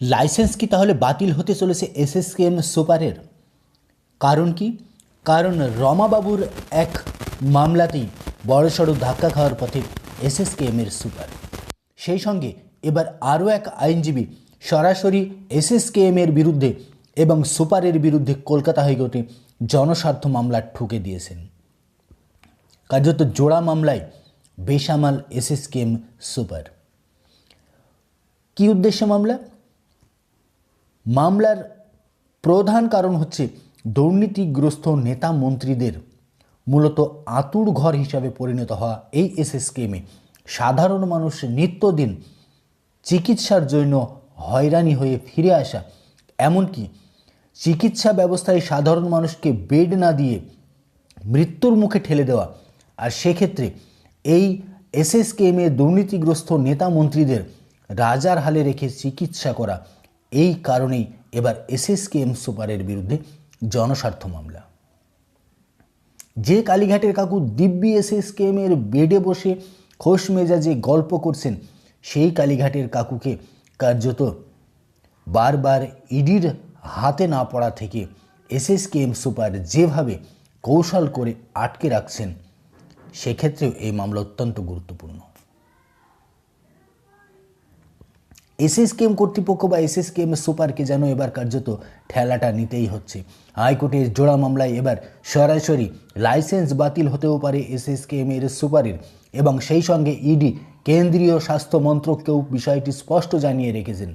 Licence কি তাহলে বাতিল হতে চলেছে এসএসকেএম সুপারের? কারণ কি? কারণ রমাবাবুর এক মামলাতেই বড়সড় ধাক্কা খাওয়ার পথে এসএসকেএমের সুপার। সেই সঙ্গে এবার আরও এক আইনজীবী সরাসরি এসএসকেএমের বিরুদ্ধে এবং সুপারের বিরুদ্ধে কলকাতা হাইকোর্টে জনস্বার্থ মামলা ঠুকে দিয়েছেন। কার্যত জোড়া মামলায় বেসামাল এসএসকেএম সুপার। কি উদ্দেশ্যে মামলা? মামলার প্রধান কারণ হচ্ছে দুর্নীতিগ্রস্ত নেতা মন্ত্রীদের মূলত আতুর ঘর হিসাবে পরিণত হওয়া এই এসএসকেমে সাধারণ মানুষ নিত্যদিন চিকিৎসার জন্য হয়রানি হয়ে ফিরে আসা, এমনকি চিকিৎসা ব্যবস্থায় সাধারণ মানুষকে বেড না দিয়ে মৃত্যুর মুখে ঠেলে দেওয়া। আর সেক্ষেত্রে এই এসএসকেএমে দুর্নীতিগ্রস্ত নেতা মন্ত্রীদের রাজার হালে রেখে চিকিৎসা করা এই কারণেই এবার এসএসকেএম সুপারের বিরুদ্ধে জনস্বার্থ মামলা। যে কালীঘাটের কাকু দিব্যি এসএসকেএমের বেডে বসে খোশ মেজাজে গল্প করছেন, সেই কালীঘাটের কাকুকে কার্যত বারবার ইডির হাতে না পড়া থেকে এসএসকেএম সুপার যেভাবে কৌশল করে আটকে রাখছেন, সেক্ষেত্রেও এই মামলা অত্যন্ত গুরুত্বপূর্ণ। এসএসকেএম কর্তৃপক্ষ বা এসএসকেএম সুপারকে যেন এবার কার্যত ঠেলাটা নিতেই হচ্ছে। হাইকোর্টের জোড়া মামলায় এবার সরাসরি লাইসেন্স বাতিল হতেও পারে এসএসকেএম এর সুপারের এবং সেই সঙ্গে ইডি, কেন্দ্রীয় স্বাস্থ্য মন্ত্রককেও বিষয়টি স্পষ্ট জানিয়ে রেখেছেন।